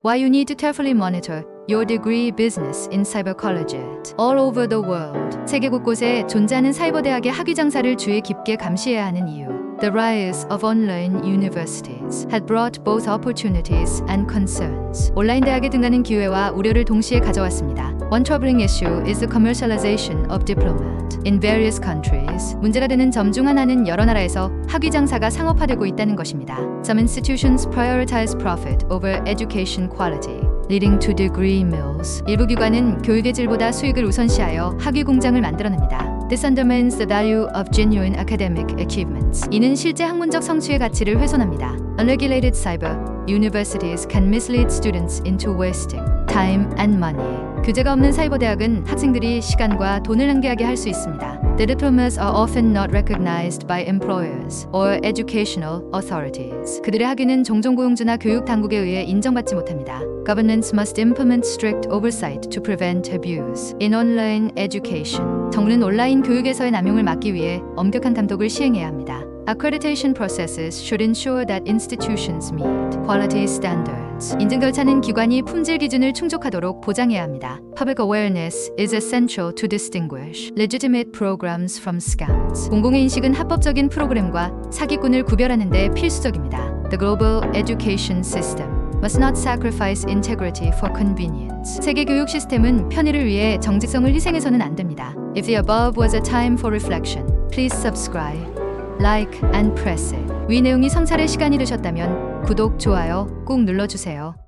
Why you need to carefully monitor your degree business in cyber colleges all over the world. 세계 곳곳에 존재하는 사이버 대학의 학위 장사를 주의 깊게 감시해야 하는 이유. The rise of online universities had brought both opportunities and concerns. 온라인 대학에 등하는 기회와 우려를 동시에 가져왔습니다. One troubling issue is the commercialization of diplomate. In various countries, 문제가 되는 점 중 하나는 여러 나라에서 학위 장사가 상업화되고 있다는 것입니다. Some institutions prioritize profit over education quality. leading to degree mills. 일부 기관은 교육의 질보다 수익을 우선시하여 학위 공장을 만들어냅니다. This undermines the value of genuine academic achievements. 이는 실제 학문적 성취의 가치를 훼손합니다. Unregulated cyber universities can mislead students into wasting time and money. 규제가 없는 사이버 대학은 학생들이 시간과 돈을 낭비하게 할 수 있습니다. The diplomas are often not recognized by employers or educational authorities. 그들의 학위는 종종 고용주나 교육 당국에 의해 인정받지 못합니다. Governments must implement strict oversight to prevent abuse in online education. 정부는 온라인 교육에서의 남용을 막기 위해 엄격한 감독을 시행해야 합니다. Accreditation processes should ensure that institutions meet quality standards. 인증 절차는 기관이 품질 기준을 충족하도록 보장해야 합니다. Public awareness is essential to distinguish legitimate programs from scams. 공공의 인식은 합법적인 프로그램과 사기꾼을 구별하는 데 필수적입니다. The global education system must not sacrifice integrity for convenience. 세계 교육 시스템은 편의를 위해 정직성을 희생해서는 안 됩니다. If the above was a time for reflection, please subscribe. Like and press. 위 내용이 성찰의 시간이 되셨다면 구독, 좋아요 꼭 눌러주세요.